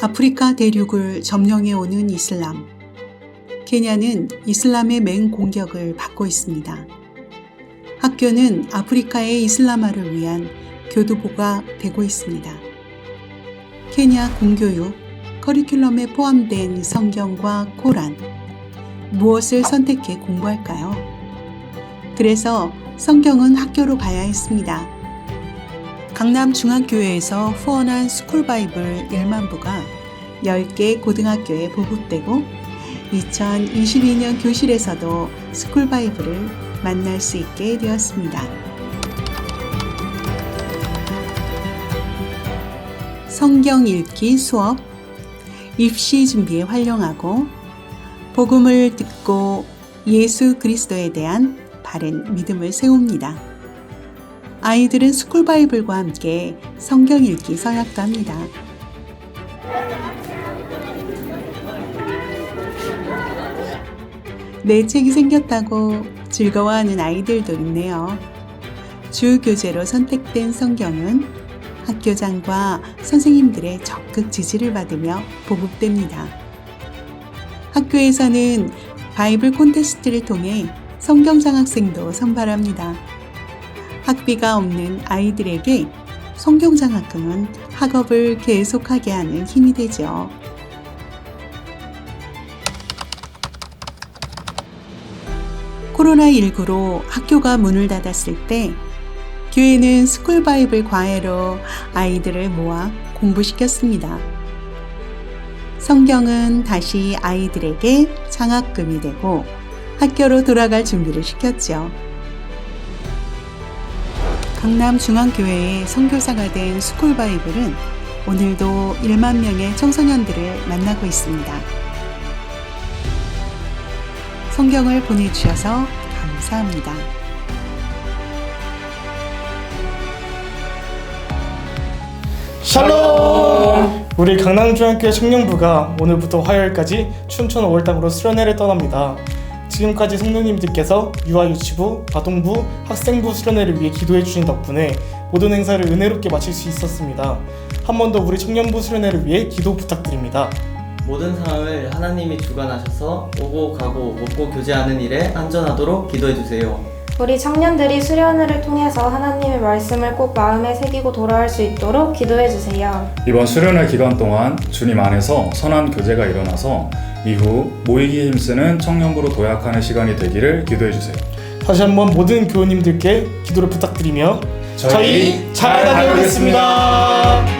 아프리카 대륙을 점령해 오는 이슬람. 케냐는 이슬람의 맹공격을 받고 있습니다. 학교는 아프리카의 이슬람화를 위한 교두보가 되고 있습니다. 케냐 공교육 커리큘럼에 포함된 성경과 코란. 무엇을 선택해 공부할까요? 그래서 성경은 학교로 가야 했습니다. 강남 중앙교회에서 후원한 스쿨바이블 1만 부가 10개 고등학교에 보급되고 2022년 교실에서도 스쿨바이블을 만날 수 있게 되었습니다. 성경 읽기 수업, 입시 준비에 활용하고 복음을 듣고 예수 그리스도에 대한 바른 믿음을 세웁니다. 아이들은 스쿨바이블과 함께 성경 읽기 서약도 합니다. 내 책이 생겼다고 즐거워하는 아이들도 있네요. 주 교재로 선택된 성경은 학교장과 선생님들의 적극 지지를 받으며 보급됩니다. 학교에서는 바이블 콘테스트를 통해 성경장 학생도 선발합니다. 학비가 없는 아이들에게 성경장학금은 학업을 계속하게 하는 힘이 되죠. 코로나19로 학교가 문을 닫았을 때 교회는 스쿨바이블 과외로 아이들을 모아 공부시켰습니다. 성경은 다시 아이들에게 장학금이 되고 학교로 돌아갈 준비를 시켰죠. 강남 중앙교회의 선교사가 된 스쿨바이블은 오늘도 1만 명의 청소년들을 만나고 있습니다. 성경을 보내주셔서 감사합니다. 샬롬! 우리 강남중학교 청년부가 오늘부터 화요일까지 춘천 5월당으로 수련회를 떠납니다. 지금까지 성도님들께서 유아유치부, 아동부, 학생부 수련회를 위해 기도해 주신 덕분에 모든 행사를 은혜롭게 마칠 수 있었습니다. 한 번 더 우리 청년부 수련회를 위해 기도 부탁드립니다. 모든 상황을 하나님이 주관하셔서 오고 가고 먹고 교제하는 일에 안전하도록 기도해 주세요. 우리 청년들이 수련회를 통해서 하나님의 말씀을 꼭 마음에 새기고 돌아올 수 있도록 기도해 주세요. 이번 수련회 기간 동안 주님 안에서 선한 교제가 일어나서 이후 모이기 힘쓰는 청년부로 도약하는 시간이 되기를 기도해 주세요. 다시 한번 모든 교우님들께 기도를 부탁드리며 저희 잘 다녀오겠습니다.